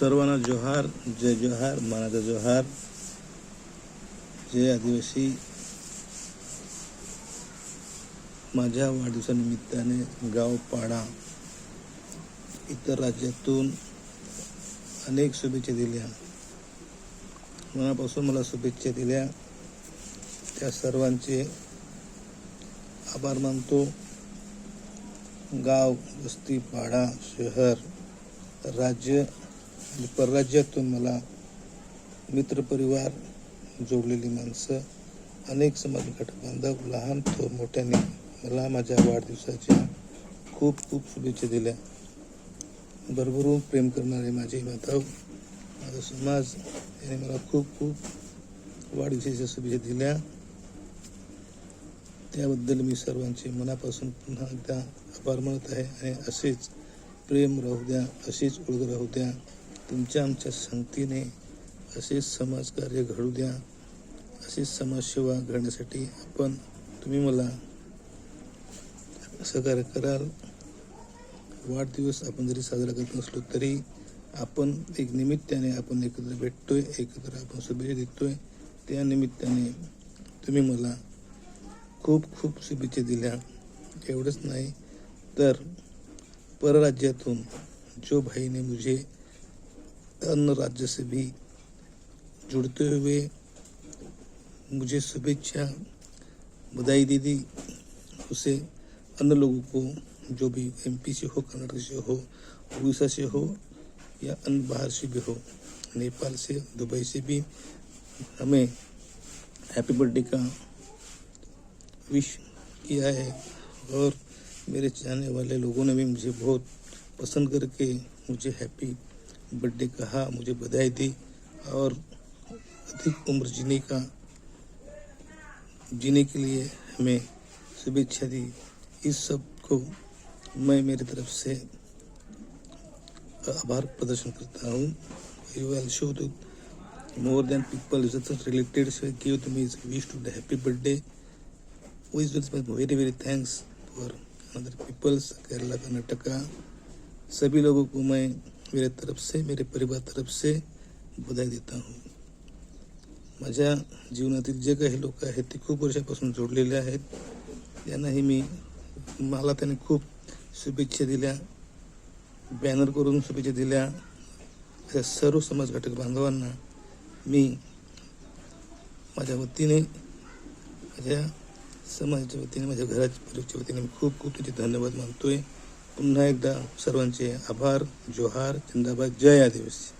सर्वांना जोहार जय जोहार मनाचा जोहार जय आदिवासी माझ्या वाढदिवसानिमित्ताने गाव पाडा इतर राज्यातून अनेक शुभेच्छा दिल्या. मनापासून मला शुभेच्छा दिल्या. त्या सर्वांचे आभार मानतो. गाव वस्ती पाडा शहर राज्य आणि परराज्यातून मला मित्रपरिवार जोडलेली माणसं अनेक समाज बांधव लहान थोर मोठ्याने मला माझ्या वाढदिवसाच्या खूप खूप शुभेच्छा दिल्या. भरभरून प्रेम करणारे माझे बांधव माझा समाज याने मला खूप खूप वाढदिवसाच्या शुभेच्छा दिल्या. त्याबद्दल मी सर्वांचे मनापासून पुन्हा एकदा आभार मानत आहे आणि असेच प्रेम राहू द्या अशीच ओळख राहू द्या. तुमच्या आमच्या संगतीने असेच समाजकार्य घडू द्या. अशीच समाजसेवा घडण्यासाठी आपण तुम्ही मला सहकार्य कराल. वाढदिवस आपण जरी साजरा करत नसलो तरी आपण एक निमित्ताने आपण एकत्र भेटतोय एकत्र आपण शुभेच्छा देतोय. त्या निमित्ताने तुम्ही मला खूप खूप शुभेच्छा दिल्या. एवढंच नाही तर परराज्यातून जो भाईने मुझे अन्य राज्य से भी जुड़ते हुए मुझे शुभेच्छा। बधाई दी दी उसे अन्य लोगों को, जो भी एमपी से हो कर्नाटक से हो, उड़ीसा से हो, या अन्य बाहर से भी हो, नेपाल से, दुबई से भी, हमें हैप्पी बर्थडे का विश किया है। और मेरे चाहने वाले लोगों ने भी मुझे बहुत पसंद करके मुझे हैप्पी बर्थडे कहा मुझे बधाई दी और अधिक उम्र जीने का, जीने के लिए हमें शुभेच्छा दी। इस सबको मैं मेरी तरफ़ से आभार प्रदर्शन करता हूँ। You show more then people is related give to me wish to the happy birthday very very thanks for other peoples Kerala Karnataka सभी लोगों को मैं मेरे तरफ से मेरे परिवार तरफ से बधाई देता हूँ। माझ्या जीवनातील जे काही लोक आहेत ते खूप वर्षापासून जोडलेले आहेत. त्यांनाही मी मला त्याने खूप शुभेच्छा दिल्या. बॅनर करून शुभेच्छा दिल्या. या सर्व समाज घटक बांधवांना मी माझ्या वतीने माझ्या समाजाच्या वतीने माझ्या घराच्या परिवारच्या वतीने मी खूप खूप त्याचे धन्यवाद मानतोय. पुन्हा एकदा सर्वांचे आभार जोहार जिंदाबाद. जय आदिवासी.